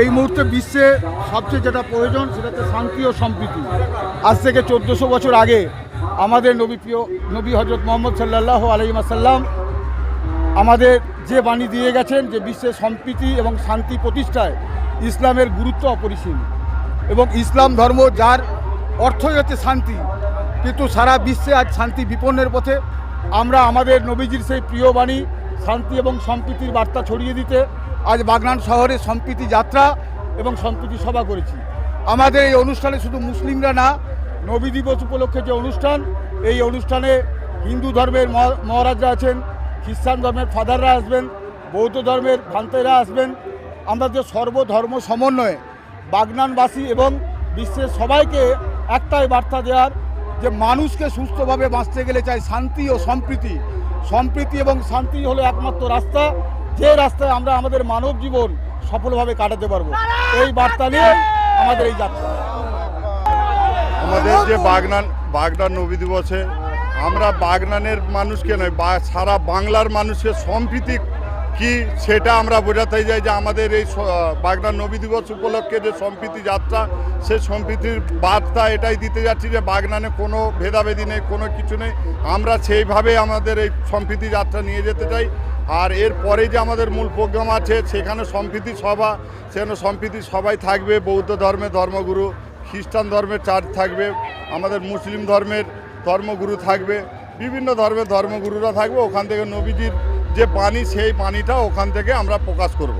এই মুহূর্তে বিশ্বে সবচেয়ে যেটা প্রয়োজন সেটা হচ্ছে শান্তি ও সম্প্রীতি। আজ থেকে চোদ্দোশো বছর আগে আমাদের নবী প্রিয়, নবী হজরত মোহাম্মদ সাল্লাহ আলহিমাসাল্লাম আমাদের যে বাণী দিয়ে গেছেন যে বিশ্বের সম্প্রীতি এবং শান্তি প্রতিষ্ঠায় ইসলামের গুরুত্ব অপরিসীম এবং ইসলাম ধর্ম যার অর্থই হচ্ছে শান্তি, কিন্তু সারা বিশ্বে আজ শান্তি বিপন্নের পথে। আমরা আমাদের নবীজির সেই প্রিয় বাণী, শান্তি এবং সম্প্রীতির বার্তা ছড়িয়ে দিতে আজ বাগনান শহরে সম্প্রীতি যাত্রা এবং সম্প্রীতি সভা করেছি। আমাদের এই অনুষ্ঠানে শুধু মুসলিমরা না, নবী দিবস উপলক্ষে যে অনুষ্ঠান, এই অনুষ্ঠানে হিন্দু ধর্মের মহা- মহারাজরা আছেন, খ্রিস্টান ধর্মের ফাদাররা আসবেন, বৌদ্ধ ধর্মের ভান্তেরা আসবেন। আমরা যে সর্বধর্ম সমন্বয়ে বাগনানবাসী এবং বিশ্বের সবাইকে একটাই বার্তা দেওয়ার, যে মানুষকে সুস্থভাবে বাঁচতে গেলে চাই শান্তি ও সম্প্রীতি। সম্প্রীতি এবং শান্তি হলো একমাত্র রাস্তা। যে রাস্তায় আমরা আমাদের মানব জীবন সফলভাবে কাটাতে পারব এই বার্তা নিয়ে আমাদের এই যাত্রা। আমাদের যে বাগনান বাগনান নবী দিবসে আমরা বাগনানের মানুষকে নয় বা সারা বাংলার মানুষকে সম্প্রীতি কি সেটা আমরা বোঝাতে যাই যে আমাদের এই বাগনান নবী দিবস উপলক্ষে যে সম্প্রীতি যাত্রা সেই সম্প্রীতির বার্তা এটাই দিতে যাচ্ছি যে বাগনানে কোনো ভেদাভেদি নেই কোনো কিছু নেই। আমরা সেইভাবে আমাদের এই সম্প্রীতি যাত্রা নিয়ে যেতে চাই। আর এর পরে যে আমাদের মূল প্রোগ্রাম আছে, সেখানে সম্প্রীতি সভা, সেখানে সম্প্রীতি সবাই থাকবে বৌদ্ধ ধর্মের ধর্মগুরু, খ্রিস্টান ধর্মের চার্চ থাকবে, আমাদের মুসলিম ধর্মের ধর্মগুরু থাকবে, বিভিন্ন ধর্মের ধর্মগুরুরা থাকবে, ওখান থেকে নবীজির যে পানি সেই পানিটা ওখান থেকে আমরা প্রকাশ করব।